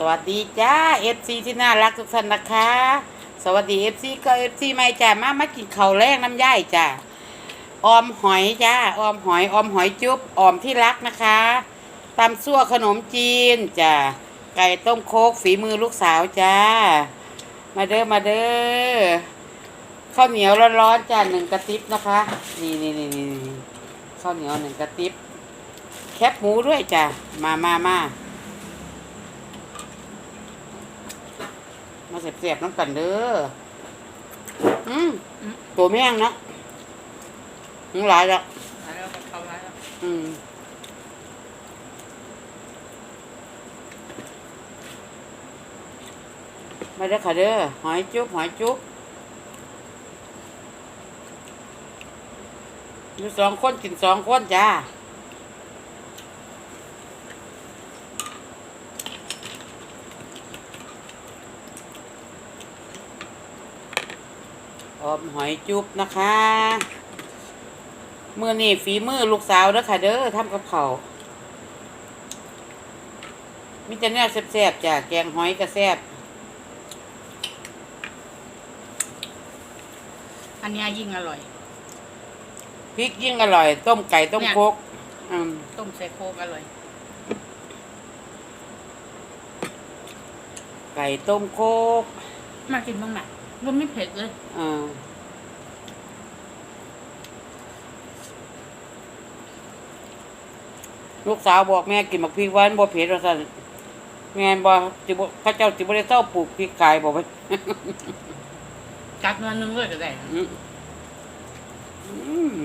สวัสดีจ้าเอฟซีที่น่ารักทุกท่านนะคะ สวัสดีเอฟซีก็เอฟซีไม่จ้ามามากินข้าวแรกน้ำย่ายจ้าออมหอยจ้าออมหอยออมหอยจุ๊บออมที่รักนะคะตำซั่วขนมจีนจ้าไก่ต้มโคกฝีมือลูกสาวจ้า มาเด้อมาเด้อข้าวเหนียวร้อนๆจ้าหนึ่งกระติบนะคะ นี่นี่นี่นี่ข้าวเหนียวหนึ่งกระติบแคบหมูด้วยจ้ะมามามามา เสียบๆน้ำกันเด้ออืมตัวแม่งเนาะมึงหลายแล้วหายแล้วกับเขาหายแล้วอืมมาเด้อค่ะเด้อหอยจุ๊บหอยจุ๊บอยู่สองคนกินสองคนจ้า ออมหอยจุ๊บนะคะมือนี่ฝีมือลูกสาวเด้อค่ะเด้อทำกับเขาวมีแต่แนวแซ่บๆจ้ะแกงหอยก็แซ่บอันเนี้ยยิ่งอร่อย พริกยิ่งอร่อย ต้มไก่ต้มโคกอืมต้มใส่โคกอร่อย ไก่ต้มโคกมากินบ้างไหม มันไม่เผ็ดเลย อ่าลูกสาวบอกแม่กินหมักพริกหวานบ่เผ็ดว่าซั่นแม่นบ่จิบ่เขาเจ้าจิบ่ได้เจ้าปลูกพริกขายบ่ไป กัดนวลนึงเลยก็ได้อืมอืม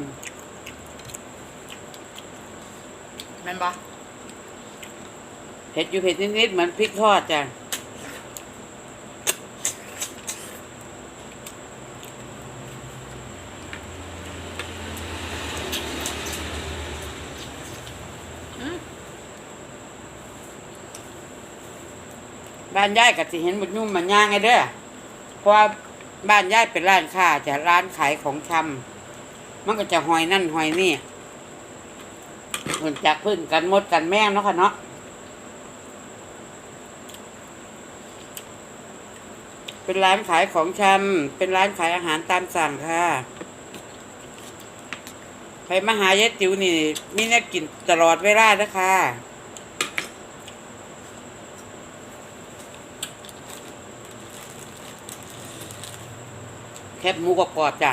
แม่นปะเผ็ดอยู่เผ็ดนิดๆเหมือนพริกทอดจ้ะ อืม บ้านยายก็สิเห็นมันยุ่มมันย่างไงเด้อเพราะว่าบ้านยายเป็นร้านค้าจะร้านขายของชำมันก็จะหอยนั่นหอยนี่มือนจากพึ่งกันมดกันแมงเนาะค่ะเนาะเป็นร้านขายของชำเป็นร้านขายอาหารตามสั่งค่ะไปมาหายายติ๋วนี่มีแนวกินตลอดเวลานะคะ แคบหมูกรอบๆจ้ะ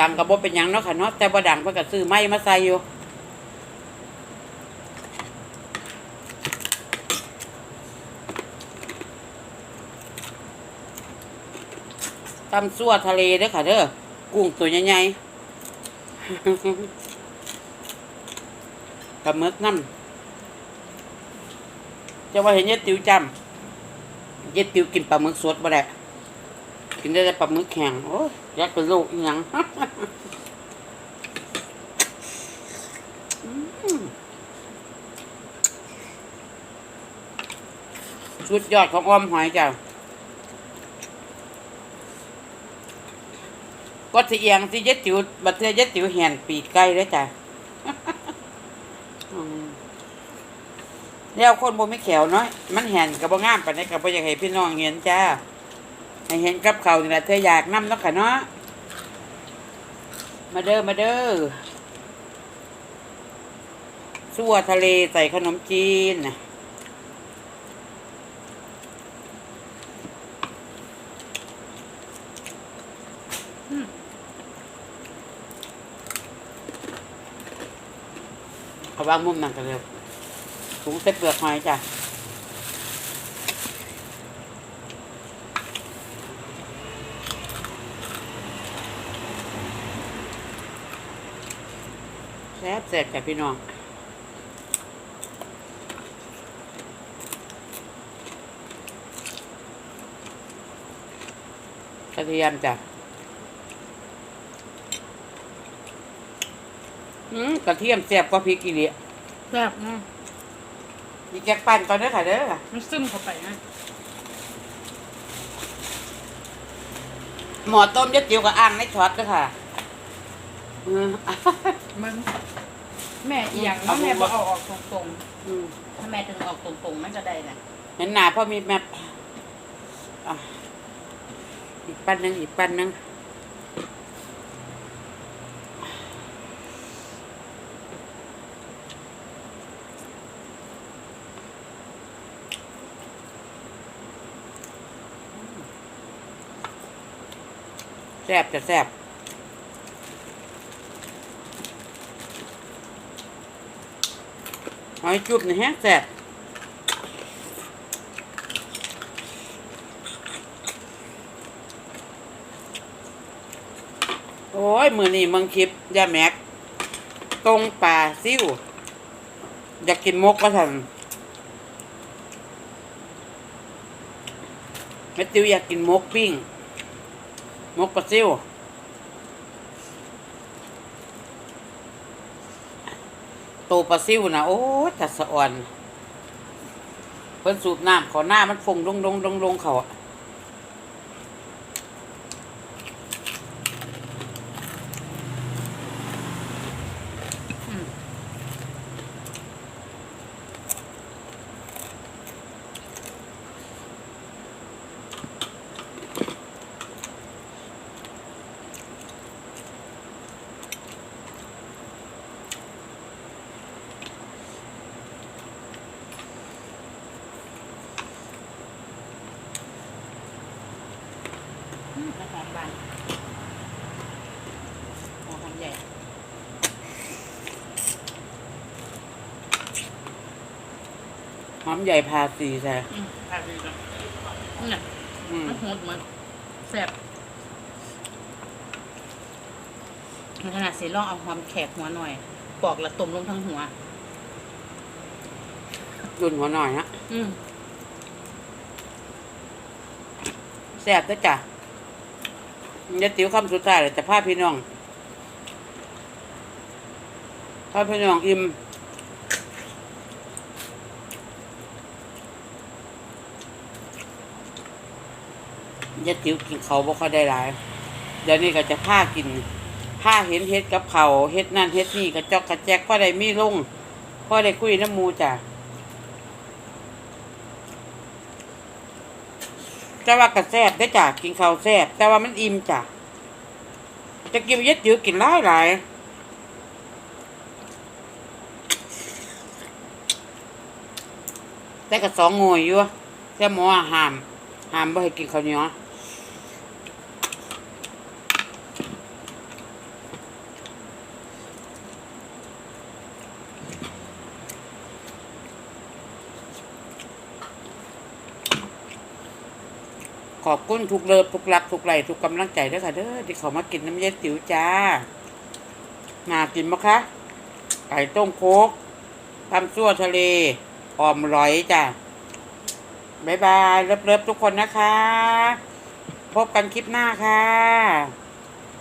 ดังกับบ่เป็นยังเนาะค่ะเนาะแต่บ่ดังเพิ่นก็ซื้อไม้มาใส่อยู่ตำซั่วทะเลเด้อค่ะเด้อกุ้งตัวใหญ่ๆปลาหมึกน้ำ จะว่าเห็นเย็ดติ๋วจำเย็ดติ๋วกินปลาหมึกสดบ่ได้กินได้แต่ปลาหมึกแข็งโอ้ยอยากเป็นโรคอีหยังสุดยอดของอ้อมหอยจ้ะก็สิเอียงสิเย็ดติ๋วบัดเทือเย็ดติ๋วแห่นปีกไก่เลยจ้ะ แล้วคนบ่มีแขวเนาะมันแหนกับบ่งามปานใดก็บ่อยากให้พี่น้องเห็นจ้าให้เห็นกับเขานี่แหละเธออยากนำเนาะค่ะเนาะมาเด้อมาเด้อซั่วทะเลใส่ขนมจีนนะเอาวางมุมนั่นกันเร็ว ถุงเส้เปลือกหอยจ้ะแซ่บแซ่บจ้ะพี่น้องกระเทียมจ้ะอืมกระเทียมแซ่บกว่าพริกอีเลียแซ่บนะ อีกแกกปั่นก่อนเด้อค่ะเด้อมันซึมเข้าไปนะหมอต้มยัดจิ๋วกับอ่างในช็อตเด้อค่ะอืมมันแม่อีหยังเนาะแม่บอกเอาออกตรงอืมๆ ถ้าแม่ถึงออกตรงๆมันก็ได้นะเห็นหนาพ่อมีแมพอะอีกปั้นหนึ่งอีกปั้นหนึ่งแซ่บจะแซ่บหอยจุบนี่แฮงแซ่บโอ้ย มือนี่มืองคลิปยาแม็ก ตรงป่าซิ่ว อยากกินมกก็ทันแม่ติวอยากกินมกปิ้ง มกปลาซิ่วโตปลาซิวนะโอ้ยตัดสะอ่อน เพิ่นสูบน้ำขอหน้ามันฟงลงลงลงลงเขาอะ บานหอมใหญ่หอมใหญ่พาสีใช่อืมทานดีจังเนี่ยอืมมันโหดเหมือนแซ่บในขนาดเสลองเอาความแขกหัวหน่อย ปอกและต้มลงทั้งหัวรุ่นหัวหน่อยนะอืม แซ่บด้วยจ้ะ ยาติ๋วคำสุดท้ายเลยจะพาพี่น้องพาพี่น้องอิ่มยาติ๋วกินเขาบ่ค่อยได้หลาย เดี๋ยวนี้ก็จะผ้ากินผ้าเห็นเฮ็ดกับเขาเฮ็ดนั่นเฮ็ดนี่กระจอกกระแจกพ่อได้มีลงพ่อได้คุยน้ำมูจ้ะ แต่ว่ากระแซบได้จ้ะกินข้าวแซบแต่ว่ามันอิ่มจ้ะจะกินเยอะจืดกินหลายหลายแต่กับสองงวยอยู่แต่หมอห้ามห้ามไม่ให้กินข้าวเหนียว ขอบคุณทุกเลิฟทุกรักทุกไหลทุกกำลังใจด้วยค่ะเด้อที่เขามากินน้ำเย็นติ๋วจ้าน่ากินมะคะ ไก่ต้มโคกทำซั่วทะเลอ่อมร้อยจ้าบ๊ายบายเลิฟๆทุกคนนะคะ พบกันคลิปหน้าค่ะ